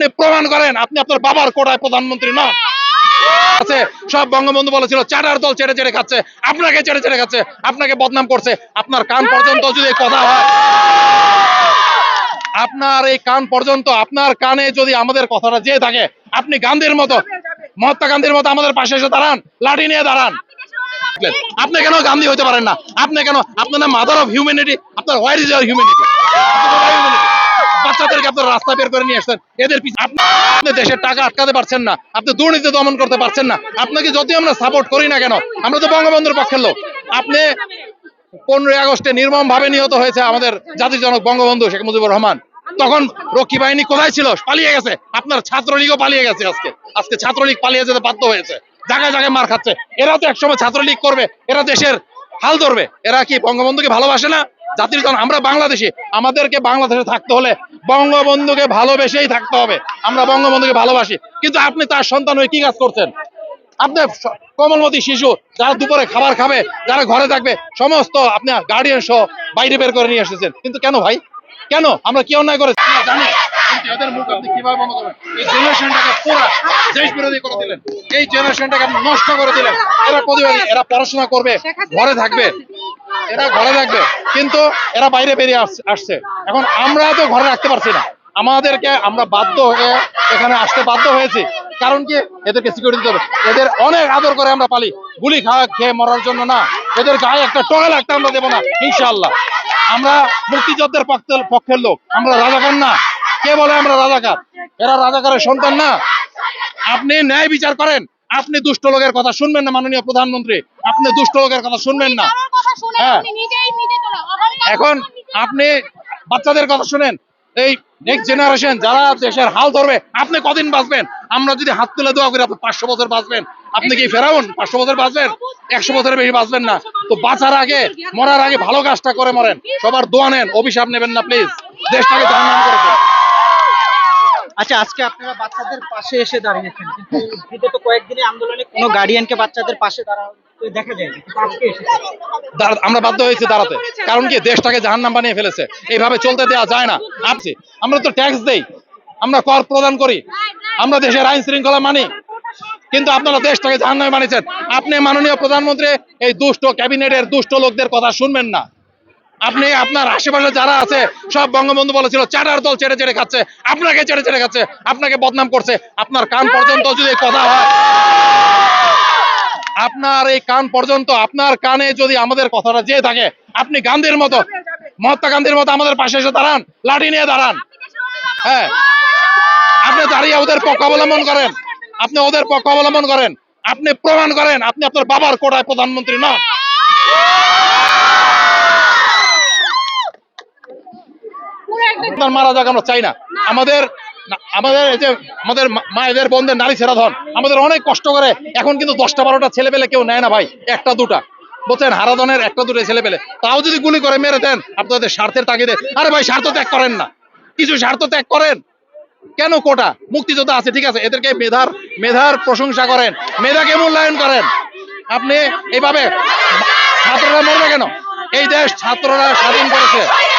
আপনি প্রমাণ করেন, আপনি আপনার বাবার কোটায় প্রধানমন্ত্রী নন। আছে, সব বঙ্গবন্ধু বলেছিল চাটার দল চেড়ে চেড়ে খাচ্ছে, আপনাকে চেড়ে চেড়ে খাচ্ছে, আপনাকে বদনাম করছে। আপনার কান পর্যন্ত যদি কথা হয়, আপনার এই কান পর্যন্ত, আপনার কানে যদি আমাদের কথাটা যেয়ে থাকে, আপনি গান্ধীর মতো, মহাত্মা গান্ধীর মতো আমাদের পাশে এসে দাঁড়ান, লাঠি নিয়ে দাঁড়ান। আপনি কেন গান্ধী হতে পারেন না? আপনি কেন, আপনার মাদার অফ হিউম্যানিটি আপনার হোয়ার ইজ ইয়ার হিউম্যানিটি বাচ্চাদেরকে আপনার রাস্তা বের করে নিয়ে আসছেন। এদের পিছনে আপনি দেশের টাকা আটকাতে পারছেন না। আপনি দুর্নীতি দমন করতে পারছেন না। আপনাকে যতই আমরা সাপোর্ট করি না কেন, আমরা তো বঙ্গবন্ধুর পক্ষের লোক। আপনি পনেরোই আগস্টে নির্মম ভাবে নিহত হয়েছে আমাদের জাতির জনক বঙ্গবন্ধু শেখ মুজিবুর রহমান। তখন রক্ষী বাহিনী কোথায় ছিল? পালিয়ে গেছে। আপনার ছাত্রলীগও পালিয়ে গেছে আজকে। আজকে ছাত্রলীগ পালিয়ে যেতে বাধ্য হয়েছে। জায়গায় জায়গায় মার খাচ্ছে। এরা তো একসময় ছাত্রলীগ করবে। এরা দেশের হাল ধরবে। এরা কি বঙ্গবন্ধুকে ভালোবাসে না? জাতির জন আমরা বাংলাদেশি। আমাদেরকে বাংলাদেশে থাকতে হলে বঙ্গবন্ধুকে ভালোবেসেই থাকতে হবে। আমরা বঙ্গবন্ধুকে ভালোবাসি। কিন্তু আপনি তার সন্তান হয়ে কি কাজ করছেন? আপনার কোমলমতী শিশু, যারা দুপুরে খাবার খাবে, যারা ঘরে থাকবে, সমস্ত আপনার গার্ডিয়ান সহ বাইরে বের করে নিয়ে এসেছেন। কিন্তু কেন ভাই? কেন? আমরা কি অন্যায় করেছি? জানি। পড়াশোনা করবে, ঘরে থাকবে, এরা ঘরে থাকবে, কিন্তু এরা বাইরে বেরিয়ে আসছে। এখন আমরা তো ঘরে রাখতে পারছি না। আমাদেরকে আমরা বাধ্য হয়ে এখানে আসতে বাধ্য হয়েছি। কারণ কি? এদেরকে সিকিউরিটি দিতে হবে। এদের অনেক আদর করে আমরা পালি। গুলি খাওয়া খেয়ে মরার জন্য না। এদের গায়ে একটা টকা লাগতে আমরা দেবো না, ইনশাআল্লাহ। আমরা মুক্তিযোদ্ধার পক্ষের পক্ষের লোক। আমরা রাজাকার না। কে বলে আমরা রাজাকার? এরা রাজাকারের সন্তান না। আপনি ন্যায় বিচার করেন। আপনি দুষ্ট লোকের কথা শুনবেন না মাননীয় প্রধানমন্ত্রী। আপনি দুষ্ট লোকের কথা শুনবেন না। হ্যাঁ। এখন আপনি বাচ্চাদের কথা শুনেন। এই নেক্সট জেনারেশন যারা দেশের হাল ধরবে আপনি কদিন বাঁচবেন? আমরা যদি হাত তুলে দোয়া করি আপনি পাঁচশো বছর বাঁচবেন। আপনি কি ফেরাউন? পাঁচশো বছর বাঁচবেন? একশো বছরের বেশি বাঁচবেন না। তো বাঁচার আগে মরার আগে ভালো কাজটা করে মরেন। সবার দোয়া নেন। অভিশাপ নেবেন না প্লিজ দেশটাকে জাহান্নাম করেছেন আচ্ছা আজকে আপনারা বাচ্চাদের পাশে এসে দাঁড়িয়েছেন বিগত কয়েকদিনে আন্দোলনে কোনো গার্ডিয়ানকে বাচ্চাদের পাশে দাঁড়াতে দেখা যায় কিন্তু আজকে এসেছে। দাঁড়া- আমরা বাধ্য হয়েছি দাঁড়াতে। কারণ কি, দেশটাকে জাহান্নাম বানিয়ে ফেলেছে। এইভাবে চলতে দেওয়া যায় না। আপনি আমরা তো ট্যাক্স দেই। আমরা কর প্রদান করি। আমরা দেশের আইন শৃঙ্খলা মানি। কিন্তু আপনারা দেশটাকে জাহান্নামে বানিয়েছেন। আপনি মাননীয় প্রধানমন্ত্রী এই দুষ্ট ক্যাবিনেটের দুষ্ট লোকদের কথা শুনবেন না। আপনি আপনার আশেপাশে যারা আছে, সব বঙ্গবন্ধু বলেছিল চাটার দল চেড়ে চেড়ে খাচ্ছে, আপনাকে চেড়ে চেড়ে খাচ্ছে, আপনাকে বদনাম করছে। আপনার কান পর্যন্ত যদি কথা হয়, আপনার এই কান পর্যন্ত, আপনার কানে যদি আমাদের কথাটা যেয়ে থাকে, আপনি গান্ধীর মতো, মহাত্মা গান্ধীর মতো আমাদের পাশে এসে দাঁড়ান, লাঠি নিয়ে দাঁড়ান। হ্যাঁ। আপনি দাঁড়িয়ে ওদের পক্ষ অবলম্বন করেন। আপনি ওদের পক্ষ অবলম্বন করেন। আপনি প্রমাণ করেন, আপনি আপনার বাবার কোটায় প্রধানমন্ত্রী নন আপনার মারা যাক, আমরা চাই না। আমাদের আমাদের এই যে আমাদের মায়েদের বোনদের নারী ছেড়া ধন, আমাদের অনেক কষ্ট করে। এখন কিন্তু দশটা বারোটা ছেলে পেলে কেউ নেয় না ভাই, একটা দুটা। বলছেন, হারাধনের একটা দুটো ছেলে পেলে। তাও যদি গুলি করে, মেরে দেন, আপনাদের স্বার্থের তাগিদে। আরে ভাই, স্বার্থ ত্যাগ করেন না। কিছু স্বার্থ ত্যাগ করেন। কেন কোটা? মুক্তিযোদ্ধা আছে, ঠিক আছে। এদেরকে মেধার মেধার প্রশংসা করেন। মেধাকে মূল্যায়ন করেন। আপনি এইভাবে ছাত্ররা মরবে কেন? এই দেশ ছাত্ররা স্বাধীন করেছে।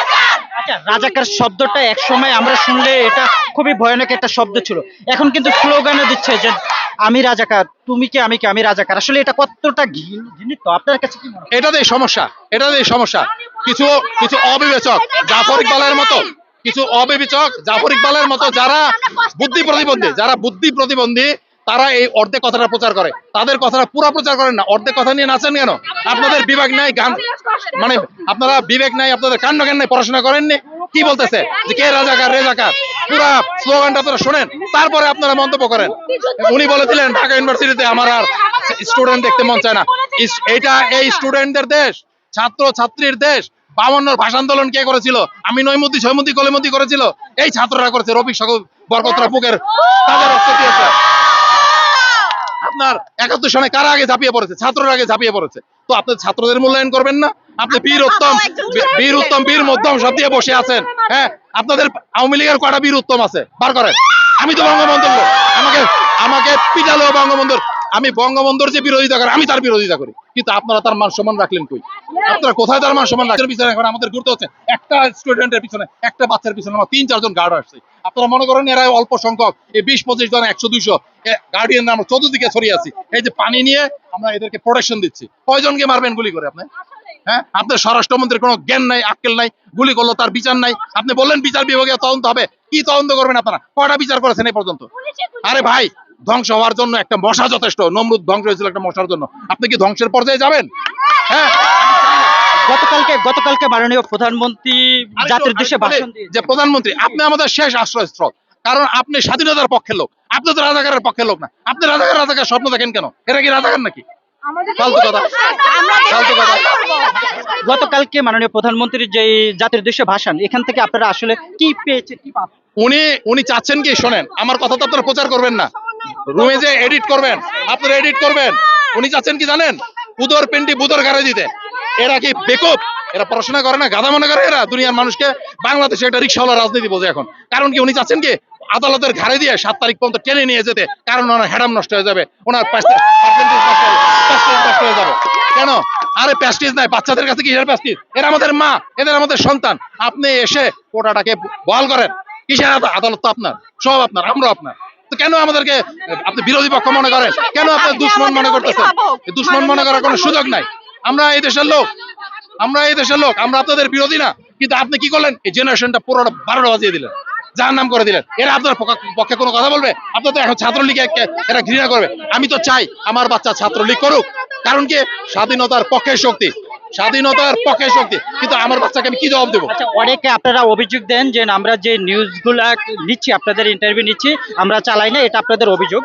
আচ্ছা রাজাকার শব্দটা এক সময় আমরা শুনলে এটা খুবই ভয়ানক একটা শব্দ ছিল। এখন কিন্তু স্লোগানও দিচ্ছে যে, আমি রাজাকার, তুমি কি, আমি কি, আমি রাজাকার। আসলে এটা কতটা ঘৃণ- ঘৃণিত? আপনার কাছে কি হয়? এটাতেই সমস্যা এটাতেই সমস্যা। কিছু কিছু অবিবেচক, জাফর ইকবালের মতো, কিছু অবিবেচক, জাফর ইকবালের মতো যারা বুদ্ধি প্রতিবন্ধী, যারা বুদ্ধি প্রতিবন্ধী তারা এই অর্ধেক কথাটা প্রচার করে। তাদের কথাটা পুরো প্রচার করেন না। অর্ধেক কথা নিয়ে নাচেন কেন? আপনাদের বিবেক নাই, গান মানে আপনারা বিবেক নাই, আপনাদের কাণ্ড জ্ঞান নাই, পড়াশোনা করেননি? কি বলতেছে? যে কে রাজাকার রেজাকার পুরা স্লোগানটা আপনারা শোনেন। তারপরে আপনারা মন্তব্য করেন। উনি বলেছিলেন ঢাকা ইউনিভার্সিটিতে আমার আর স্টুডেন্ট দেখতে মন চায় না। এটা এই স্টুডেন্টদের দেশ, ছাত্র ছাত্রীর দেশ। বাউন্নর ভাষা আন্দোলন কে করেছিল? আমি নৈমতি, ছয়মতি, কলেমতি করেছিল। এই ছাত্ররা করেছে, রফিক সকল বরকতরা বুকের তাদের রক্ত দিয়েছে। আপনার একাত্তর সনে কারা আগে ঝাঁপিয়ে পড়েছে? ছাত্ররা আগে ঝাঁপিয়ে পড়েছে। তো আপনি ছাত্রদের মূল্যায়ন করবেন না। আপনি বীর উত্তম বীর উত্তম বীর মধ্যম সব দিয়ে বসে আছেন। হ্যাঁ আপনাদের আওয়ামী লীগের কটা বীর উত্তম আছে? বার করেন। আমি তো বঙ্গবন্ধু আমাকে আমাকে পিটালো বঙ্গবন্ধুর আমি বঙ্গবন্ধুর যে বিরোধিতা করে আমি তার বিরোধিতা করি। কিন্তু আপনারা তার মান সম্মান রাখলেন কই? আপনারা কোথায় তার মান সম্মান রাখলেন? পিছনে এখন আমাদের ঘুরতে হচ্ছে। একটা স্টুডেন্টের পিছনে একটা বাচ্চার পিছনে আমার তিন চারজন গার্ড আসছে। আপনারা মনে করেন এরা অল্প সংখ্যক এই বিশ পঁচিশ জন একশো দুইশো গার্ডিয়ান আমরা চতুর্দিকে ছড়িয়ে আছি। এই যে পানি নিয়ে আমরা এদেরকে প্রোটেকশন দিচ্ছি। কয়জনকে মারবেন গুলি করে আপনি? হ্যাঁ? আপনার স্বরাষ্ট্রমন্ত্রীর কোনো জ্ঞান নাই আক্কেল নাই গুলি করল তার বিচার নাই। আপনি বললেন বিচার বিভাগে তদন্ত হবে। কি তদন্ত করবেন আপনারা? কয়টা বিচার করেছেন এই পর্যন্ত? আরে ভাই ধ্বংস হওয়ার জন্য একটা মশা যথেষ্ট। নমরুদ ধ্বংস হয়েছিল একটা মশার জন্য। আপনি কি ধ্বংসের পর্যায়ে যাবেন? হ্যাঁ। গতকালকে গতকালকে মাননীয় প্রধানমন্ত্রী জাতির উদ্দেশ্যে আরেকটু ভাষণ যে প্রধানমন্ত্রী আপনি আমাদের শেষ আশ্রয়স্থল। কারণ আপনি স্বাধীনতার পক্ষের লোক। আপনি তো রাজাকারের পক্ষের লোক না। আপনি রাজাকার রাজাকার স্বপ্ন দেখেন কেন? এরা কি রাজাকার নাকি? ফালতু কথা। ফালতু কথা। গতকালকে মাননীয় প্রধানমন্ত্রীর যে জাতির উদ্দেশ্যে ভাষণ এখান থেকে আপনারা আসলে কি পেয়েছে কি পাচ্ছেন? উনি উনি চাচ্ছেন কি শোনেন আমার কথা তো আপনারা প্রচার করবেন না। রুমে যে এডিট করবেন, আপনারা এডিট করবেন। উনি চাচ্ছেন কি জানেন? উদর পিন্ডি বুদর গাড়ি দিতে। এরা কি বেকুব? এরা পড়াশোনা করে না? গাধা মনে করে এরা? দুনিয়ার মানুষকে বাংলাদেশে একটা রিক্সাওয়ালা রাজনীতি বোঝে এখন। কারণ কি, উনি চাচ্ছেন কি? আদালতের ঘাড়ে দিয়ে সাত তারিখ পর্যন্ত টেনে নিয়ে যেতে। কারণ ওনার হ্যাডাম নষ্ট হয়ে যাবে। ওনার নষ্ট হয়ে- যাবে। কেন? আরে প্যাস্টিজ নাই। বাচ্চাদের কাছে কি এর প্যাস্টিজ? এরা আমাদের মা, এদের আমাদের সন্তান। আপনি এসে কোটাটাকে বহাল করেন। কিসের আদা- আদালত তো আপনার। সব আপনার আমরা আপনার। তো কেন আমাদেরকে আপনি বিরোধী পক্ষ মনে করেন? কেন আপনি দুশ্মন মনে করতেছেন? দুশ্মন মনে করার কোনো সুযোগ নাই। আমরা এই দেশের লোক আমরা এই দেশের লোক আমরা আপনাদের বিরোধী না। কিন্তু আপনি কি করলেন? এই জেনারেশনটা পুরোটা বারোটা বাজিয়ে দিলেন যার নাম করে দিলেন। এরা আপনার পক্ষে কোনো কথা বলবে? আপনার তো এখন ছাত্রলীগে এরা ঘৃণা করবে। আমি তো চাই আমার বাচ্চা ছাত্রলীগ করুক। কারণ কি? স্বাধীনতার পক্ষে শক্তি। স্বাধীনতার পক্ষে শক্তি। কিন্তু আমার বাচ্চাকে আমি কি জবাব দেবো? আচ্ছা অনেকে আপনারা অভিযোগ দেন যে আমরা যে নিউজগুলা নিচ্ছি আপনাদের ইন্টারভিউ নিচ্ছি আমরা চালাই না এটা আপনাদের অভিযোগ।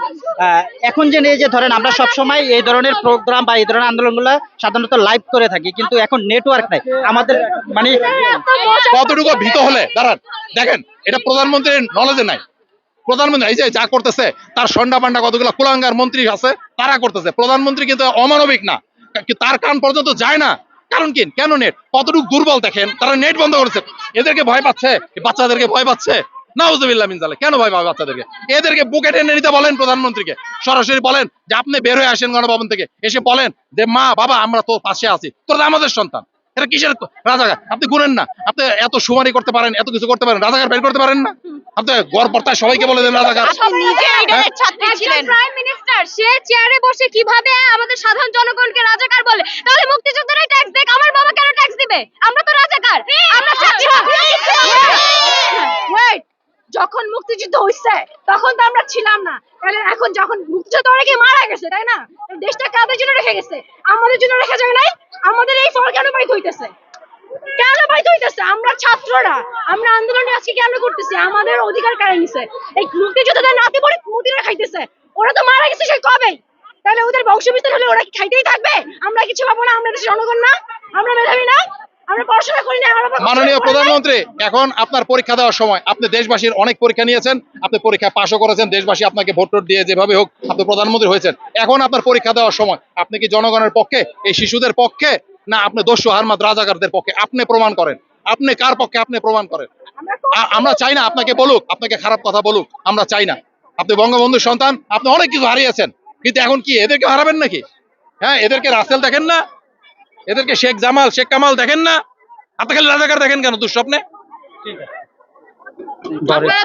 এখন যে এই যে ধরেন আমরা সব সময় এই ধরনের প্রোগ্রাম বা এই ধরনের আন্দোলনগুলো সাধারণত লাইভ করে থাকি কিন্তু এখন নেটওয়ার্ক নাই। আমাদের মানে কতটুকু ভীত হলে? দাঁড়ান দেখেন এটা প্রধানমন্ত্রীর নলেজে নাই। প্রধানমন্ত্রী এই যে যা করতেছে তার সন্ডা পান্ডা কতগুলো কুলাঙ্গার মন্ত্রী আছে তারা করতেছে। প্রধানমন্ত্রী কিন্তু অমানবিক না। তার কান পর্যন্ত যায় না। কারণ কি? কেন নেট? কতটুকু দুর্বল দেখেন, তারা নেট বন্ধ করেছে। এদেরকে ভয় পাচ্ছে? বাচ্চাদেরকে ভয় পাচ্ছে। কেন ভয় পাবে বাচ্চাদেরকে? এদেরকে বুকে টেনে নিতে বলেন প্রধানমন্ত্রীকে। সরাসরি বলেন যে, আপনি বের হয়ে আসেন গণভবন থেকে। এসে বলেন যে, মা, বাবা, আমরা তো পাশে আছি। তোরা আমাদের সন্তান। এটা কিসের রাজাকার? আপনি গুনেন না। আপনি এত সুমারি করতে পারেন এত কিছু করতে পারেন রাজাকার বের করতে পারেন না? আপনি গড় পর্তায় সবাইকে বলে দেন রাজাকার। আপনি নিজে ইডেনের ছাত্রী ছিলেন। প্রাইম মিনিস্টার সে চেয়ারে বসে কীভাবে আমাদের সাধারণ জনগণকে রাজাকার বলে? তাহলে মুক্তিযোদ্ধারাই ট্যাক্স দেখ আমার বাবা কেন ট্যাক্স দিবে? আমরা তো রাজাকার। আমরা ছাত্র ওয়েট যখন মুক্তিযুদ্ধ হইছে, তখন তো আমরা ছিলাম না। তাহলে এখন যখন মুক্তিযুদ্ধ অনেকে মারা গেছে, তাই না? দেশটা কাদের জন্য রেখে গেছে? আমাদের জন্য রেখে যায় নাই? আমাদের এই ফল কেন পাইতে হইতেছে কেন পাইতে হইতেছে আমরা ছাত্ররা, আমরা আন্দোলনে আজকে কেন করতেছি? আমাদের অধিকার কারে নিছে? এই মুক্তিযোদ্ধাদের নাতি পরে মুদিরা খাইতেছে। ওরা তো মারা গেছে সেই কবে তাহলে ওদের বংশ বিস্তার হলে ওরা কি খাইতেই থাকবে? আমরা কিছু পাবো না? আমরা দেশের জনগণ না? আমরা মেধাবী না? মাননীয় প্রধানমন্ত্রী এখন আপনার পরীক্ষা দেওয়ার সময় আপনি দেশবাসীর অনেক পরীক্ষা নিয়েছেন আপনি পরীক্ষা পাশও করেছেন দেশবাসী আপনাকে ভোট দিয়ে যেভাবে হোক আপনি প্রধানমন্ত্রী হয়েছেন। এখন আপনার পরীক্ষা দেওয়ার সময় আপনি কি জনগণের পক্ষে এই শিশুদের পক্ষে না আপনি দস্যু হারমাদ রাজাকারদের পক্ষে আপনি প্রমাণ করেন? আপনি কার পক্ষে আপনি প্রমাণ করেন? আমরা চাই না আপনাকে বলুক আপনাকে খারাপ কথা বলুক আমরা চাই না। আপনি বঙ্গবন্ধুর সন্তান আপনি অনেক কিছু হারিয়েছেন কিন্তু এখন কি এদেরকে হারাবেন নাকি? হ্যাঁ এদেরকে রাসেল দেখেন না? এদেরকে শেখ জামাল শেখ কামাল দেখেন না? হাতে খালি রাজাকার দেখেন কেন দুঃস্বপ্নে? দয়া